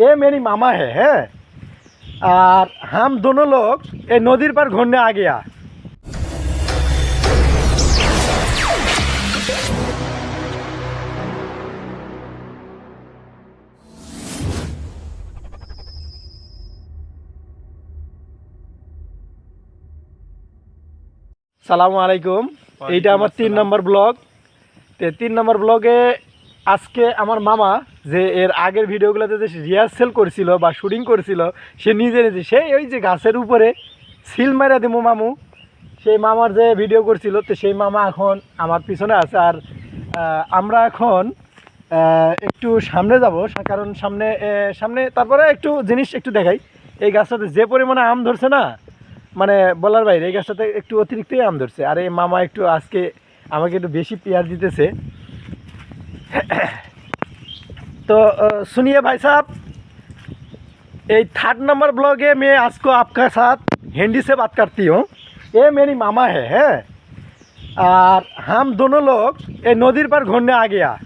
ये मेरी मामा है हैं और हम दोनों लोग ये नदीर पर घूमने आ गया সালামু আলাইকুম এইটা আমার তিন নম্বর ব্লগ তো তিন নম্বর ব্লগে আজকে আমার মামা যে এর আগের ভিডিওগুলোতে যে রিহার্সেল করছিল বা শুটিং করছিল, সে নিজে নিজে সেই ওই যে গাছের উপরে সিল মারা দেবো মামু। সেই মামার যে ভিডিও করছিল, তো সেই মামা এখন আমার পিছনে আছে। আর আমরা এখন একটু সামনে যাব, কারণ সামনে সামনে তারপরে একটু জিনিস একটু দেখাই। এই গাছটাতে যে পরিমাণে আম ধরছে না মানে বলার বাইরে, এই গাছটাতে একটু অতিরিক্তই আম ধরছে। আর এই মামা একটু আজকে আমাকে একটু বেশি পেয়ার দিতেছে। तो सुनिए भाई साहब, ये थर्ड नंबर ब्लॉग है, मैं आज को आपका साथ हिंदी से बात करती हूँ ये मेरी मामा है है? और हम दोनों लोग ये नदी पर घूमने आ गया